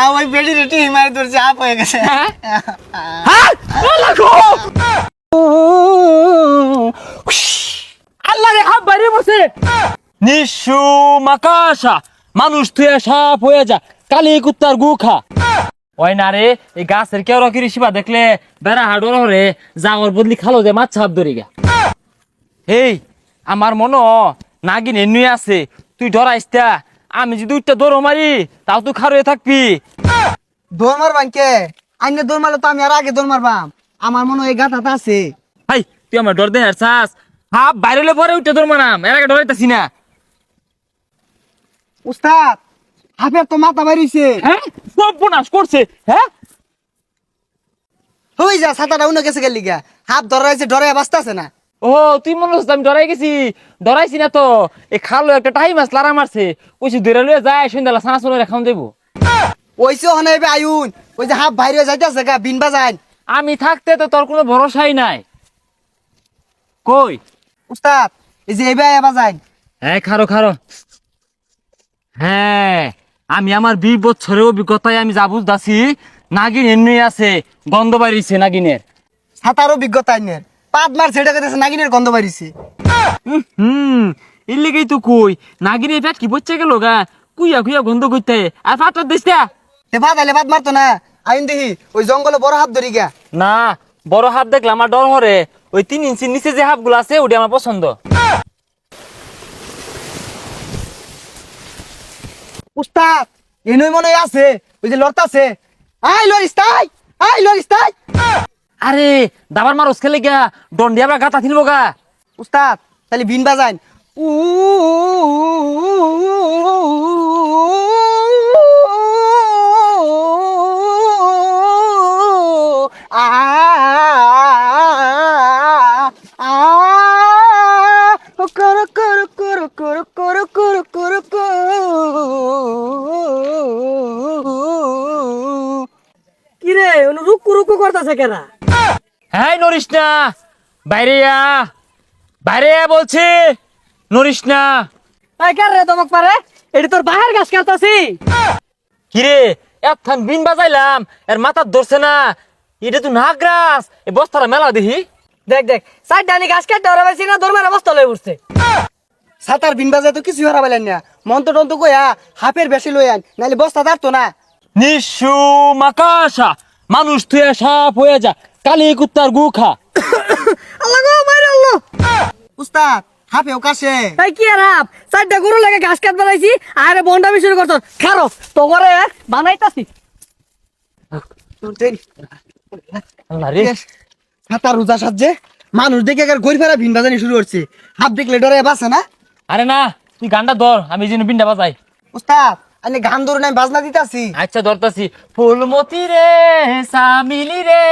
না ওই বেডি রেটি হিমারে ধরছে আপ হয়ে গেছে। হ্যাঁ? হ্যাঁ। আল্লাহ গো আল্লাহ রে হাত বাইরে বসে। নিশু মাকাশা মানুষ তুই সাপ হয়ে যা কালি কুত্তার গু খা। ওই না রে এই গাছের কেউ রকি শিবা দেখলে বেড়া হাডর হরে জাগর বদলি খালো যে মাছ ছাপ ধরি গা এই আমার মনো নাগিন এনুই আছে তুই ডরাইস তা আমি যদি উঠতে দৌড় মারি তাও তুই খারয়ে থাকবি। দৌড় মারবান কে? আইনে দৌড় মারলে তো আমি আর আগে দৌড় মারবাম। আমার মনে হয় গাথাটা আছে। হাই তুই আমার ডর দে হারছাস হাফ বাইরে পরে উঠতে দৌড় মারাম এর আগে ডরাইতাছি না। উস্তাদ হাফের তো মাথা বাড়িছে হ্যাঁ? সব বোনাস করছে হ্যাঁ? হই যা ছাতাটা উনে গেছে গেলি গা হাফ ধরাইছে ডরে বাঁচতেছে না। ও তুই মনে হচ্ছে আমি ডরাই গেছি। ডরাইছি না তো। এই খালো একটা টাইম মাছ লারা মারছে। কইছি দূরে লয়ে যায় সন্ধ্যালা সানা সোনা খাওয়া দেবো। ওইসে হনে এবে আইউন ওই যে হাফ বাইরে যাইতেছে গা বিন বাজাইন। আমি থাকতে তো তোর কোনো ভরসাই নাই। কই? উস্তাদ এই যে এবে এবার যাইন হ্যাঁ খারো খারো। হ্যাঁ আমি আমার বিশ বছরের অভিজ্ঞতায় আমি যা বুঝতেছি নাগিন এমনি আছে গন্ধ বাড়িছে নাগিনের। ছাতার অভিজ্ঞতা আইনের। পাত মার ছেড়ে গেছে নাগিনের গন্ধ বাড়িছে হুম এর লেগেই তো কই নাগিনের পেট কি বচ্ছে গেল গা? কুইয়া কুইয়া গন্ধ করতে। আর পাটর দিস তে ভাত আইলে ভাত মারতো না। আইন দেখি ওই জঙ্গলে বড় হাত ধরি গা। না বড় হাত দেখলে আমার ডর হরে ওই তিন ইঞ্চির নিচে যে হাফগুলো আছে ওটা আমার পছন্দ। উস্তাদ এনই মনে আছে ওই যে লড়তাছে। আই লরিস তাই আই লরিস তাই। আরে দাবার মারস খেলে গা দন্ডিয়া বা গাতা থিনব গা উস্তাদ তাহলে বিন বাজাইন উ কর কর কর কর কর কর কর কিরে রুকু রুকু করতেছে কেনা হ্যাঁ নরিস না বাইরে আ। বাইরে আ বলছি। নরিস না আই কার রে দমক পারে? এটি তোর বাহার গাছ কাটতাছি। কিরে একখান বিন বাজাইলাম। এর মাথা ধরছে না। এটা তো নাগরাস এই বস্তারা মেলা দেখি। দেখ দেখ। সাইড ডানি গাছ কাটতে ওরা বেশি না দরমার অবস্থা লয়ে উঠছে। সাতার বিন বাজায় তো কিছু হারা পেলেন না। মন্ত টন্ত কইয়া হাফের বেশি লই আন নাহলে বস্তা দাঁড়তো না। নিশু মাকাশা। মানুষ তুই সাপ হয়ে যা। কালি কুত্তার গু খা। আল্লাহ গো মাইর আল্লাহ। উস্তাদ হাফে ওকাশে তাই কি আর হাপ সাইডটা গরু লাগে ঘাস কাট বানাইছি আর বন্ডামি শুরু করছ। খারো তো করে বানাইতাছি আল্লাহ রে। সাতার রোজা সাজছে মানুষ দেখে এবার ঘুরি ফেরা ভিন বাজানি শুরু করছে। হাফ দেখলে ডরে বাসে না? আরে না তুই গানটা ধর আমি যেন বিনটা বাজাই। উস্তাদ আমি গান ধরুন আমি বাজনা দিতাছি। আচ্ছা ধরতাছি। ফুলমতি রে সামিলি রে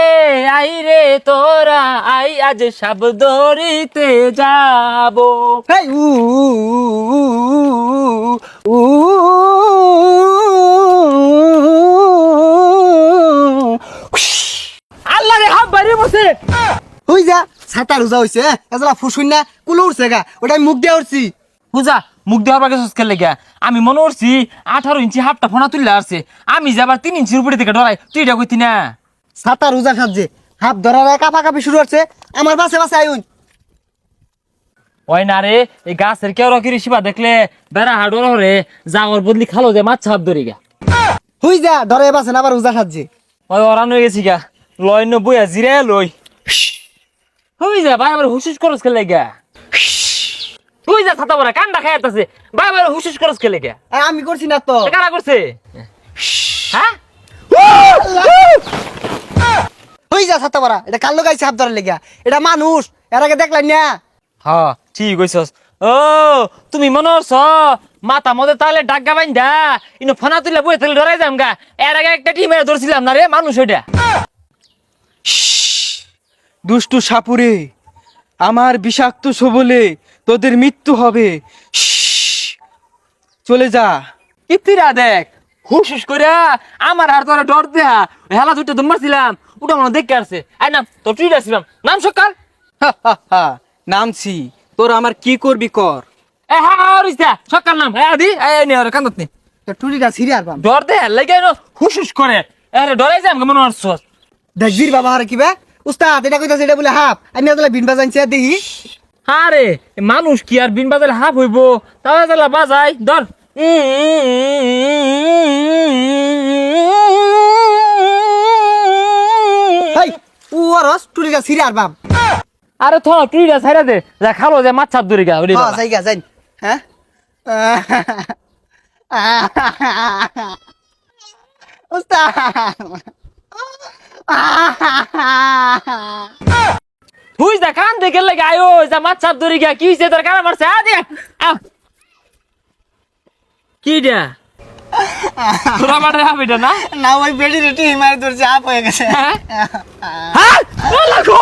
আই রে তোরা আই আজ সব দরিতে যাব। হেই উ উ। আল্লাহ রে হাত বাইরে বসে। হই যা ছাতা রোজা হইছে এজলা ফুসুন না কুলো উঠছে গা ওটা মুখ দিয়ে উঠছি। পূজা মুখ দেওয়ার আগে সুস্কেল লেগে আমি মনে করছি আঠারো ইঞ্চি হাফটা ফোনা তুললে আসছে। আমি যাবার তিন ইঞ্চির উপরে থেকে ডরাই তুই এটা কইতি না? ছাতা রোজা সাজছে হাত ধরার কাপা কাপি শুরু হচ্ছে। আমার বাসে বাসে আইন। ওই না রে এই গাছের কেউ রকি শিবা দেখলে বেড়া হাডর হরে জাগর বদলি খালো যে মাছ ছাপ ধরি গা হই যা ধরে বাসে আবার রোজা সাজছে ওই ওরান হয়ে গেছি গা। লয় ন বইয়া জিরে লই হই যা বারবার হুসুস করস খেলে গা তুই যা ছাতা বড়া কান্ডা খাই আছে বারবার হুসুস করস খেলে গা আর আমি করছি না তো। কারা করছে? হ্যাঁ হই যা ছাতা বড়া এটা কাল গাইছে হাত ধরে লেগা এটা মানুষ এর আগে দেখলেন না হ্যাঁ ঠিক কইছস ও তুমি মনে হচ্ছ মাথা মধ্যে তাহলে ডাক্কা বাইন্দা ইনো ফোনা তুলে বই তাহলে ডরাই যাম গা এর আগে একটা টিমে ধরছিলাম না রে মানুষ ওইটা দুষ্টু সাপুরে আমার বিষাক্ত সবলে তোদের মৃত্যু হবে চলে যা ইতিরা দেখ হুস করে আমার আর তোরা ডর দেয়া হেলা দুটো দম মারছিলাম ওটা মনে দেখে আসছে আই নাম তোর টুইট আসছিলাম নাম সকাল। নামছি তোর আমার কি করবি কর এ সকাল নাম হ্যাঁ দি এই কান্দত নে দে দেখবির বাবা আরে কিবা উস্তাদ এটা কইতাছে এটা বলে হাফ আমি আসলে বিন বাজাইছি আর দেখি আরে মানুষ কি আর বিন বাজারে হাফ হইব? তাহলে বাজাই ধর। সিরে আর থ যা ছাইরা দে। যা খালো যে মাছ ছাপ দূরে গা ওরে হ্যাঁ বাবা। যাই গা যাই। হ্যাঁ? উস্তাদ! দেখে লাগে আয়ো যা মাছ চাপ ধরে গিয়া কি হইছে তোর কারা মারছে? আ দে আ। কি দিয়া? তোরা মারে হবে না না? না ওই বেডি রেটি হিমারে তোর চাপ হয়ে গেছে। হ্যাঁ? হ্যাঁ? লাগো!